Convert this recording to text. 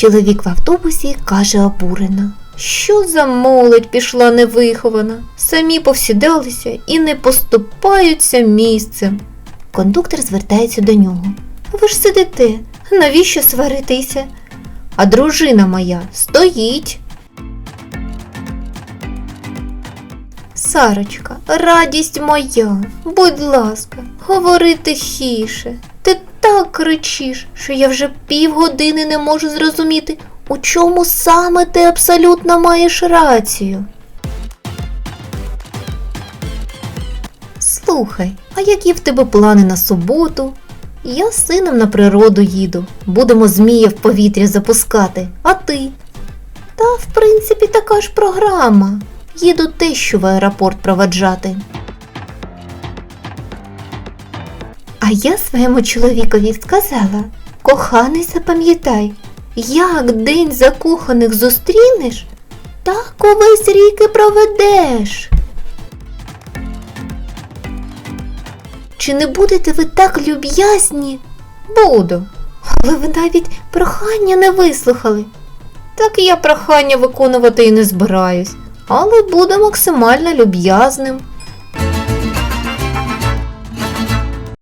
Чоловік в автобусі каже обурено. Що за молодь пішла невихована? Самі повсідалися і не поступаються місцем. Кондуктор звертається до нього. Ви ж сидите, навіщо сваритися? А дружина моя стоїть. Сарочка, радість моя, будь ласка, говори тихіше. Ти так кричиш, що я вже півгодини не можу зрозуміти, у чому саме ти абсолютно маєш рацію. Слухай, а які в тебе плани на суботу? Я з сином на природу їду. Будемо змія в повітря запускати. А ти? Та, в принципі, така ж програма. Їду тещу в аеропорт проваджати. А я своєму чоловікові сказала: коханий, запам'ятай, як день закоханих зустрінеш, так увесь рік і проведеш. Чи не будете ви так люб'язні? Буду. Але ви навіть прохання не вислухали. Так я прохання виконувати і не збираюсь, але буде максимально люб'язним.